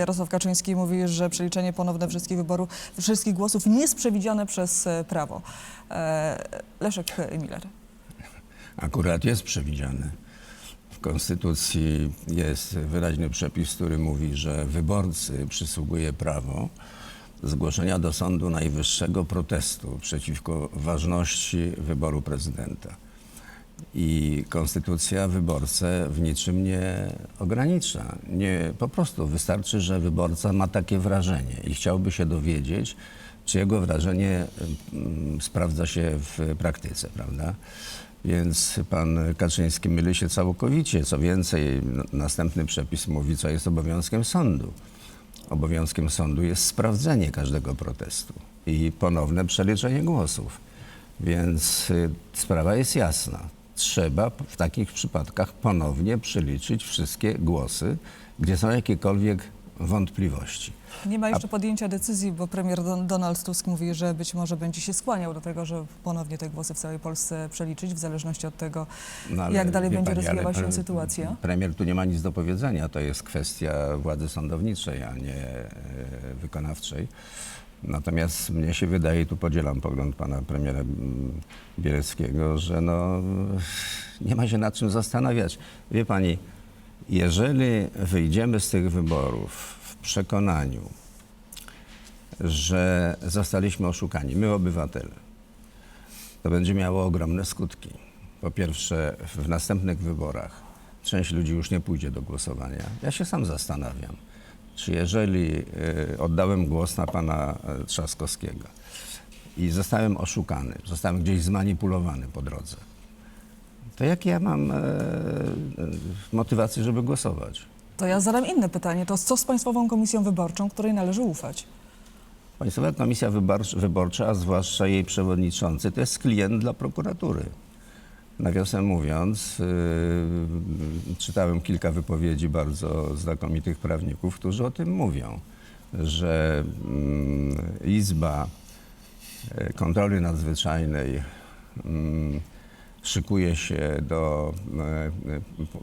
Jarosław Kaczyński mówi, że przeliczenie ponowne wszystkich wyborów, wszystkich głosów nie jest przewidziane przez e, prawo. E, Leszek Miller. Akurat jest przewidziane. W Konstytucji jest wyraźny przepis, który mówi, że wyborcy przysługuje prawo zgłoszenia do Sądu Najwyższego protestu przeciwko ważności wyboru prezydenta. I konstytucja wyborcę w niczym nie ogranicza. Nie, po prostu wystarczy, że wyborca ma takie wrażenie i chciałby się dowiedzieć, czy jego wrażenie mm, sprawdza się w praktyce, prawda? Więc pan Kaczyński myli się całkowicie. Co więcej, następny przepis mówi, co jest obowiązkiem sądu. Obowiązkiem sądu jest sprawdzenie każdego protestu i ponowne przeliczenie głosów. Więc y, sprawa jest jasna. Trzeba w takich przypadkach ponownie przeliczyć wszystkie głosy, gdzie są jakiekolwiek wątpliwości. Nie ma jeszcze podjęcia decyzji, bo premier Don- Donald Tusk mówi, że być może będzie się skłaniał do tego, że ponownie te głosy w całej Polsce przeliczyć, w zależności od tego, No, jak dalej będzie pani, rozwijała się sytuacja. Premier tu nie ma nic do powiedzenia. To jest kwestia władzy sądowniczej, a nie e, wykonawczej. Natomiast mnie się wydaje, tu podzielam pogląd pana premiera Bieleckiego, że no, nie ma się nad czym zastanawiać. Wie pani, jeżeli wyjdziemy z tych wyborów w przekonaniu, że zostaliśmy oszukani, my obywatele, to będzie miało ogromne skutki. Po pierwsze, w następnych wyborach część ludzi już nie pójdzie do głosowania. Ja się sam zastanawiam, czy jeżeli y, oddałem głos na pana y, Trzaskowskiego i zostałem oszukany, zostałem gdzieś zmanipulowany po drodze, to jakie ja mam e, e, motywacje, żeby głosować? To ja zadam inne pytanie. To co z Państwową Komisją Wyborczą, której należy ufać? Państwowa Komisja Wyborcza, a zwłaszcza jej przewodniczący, to jest klient dla prokuratury. Nawiasem mówiąc, yy, czytałem kilka wypowiedzi bardzo znakomitych prawników, którzy o tym mówią, że mm, Izba e, Kontroli Nadzwyczajnej mm, szykuje się do e,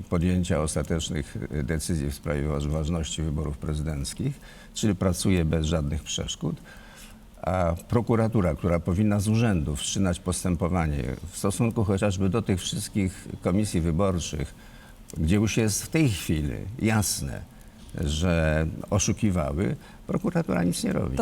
podjęcia ostatecznych decyzji w sprawie waż- ważności wyborów prezydenckich, czyli pracuje bez żadnych przeszkód, a prokuratura, która powinna z urzędu wszczynać postępowanie w stosunku chociażby do tych wszystkich komisji wyborczych, gdzie już jest w tej chwili jasne, że oszukiwały, prokuratura nic nie robi.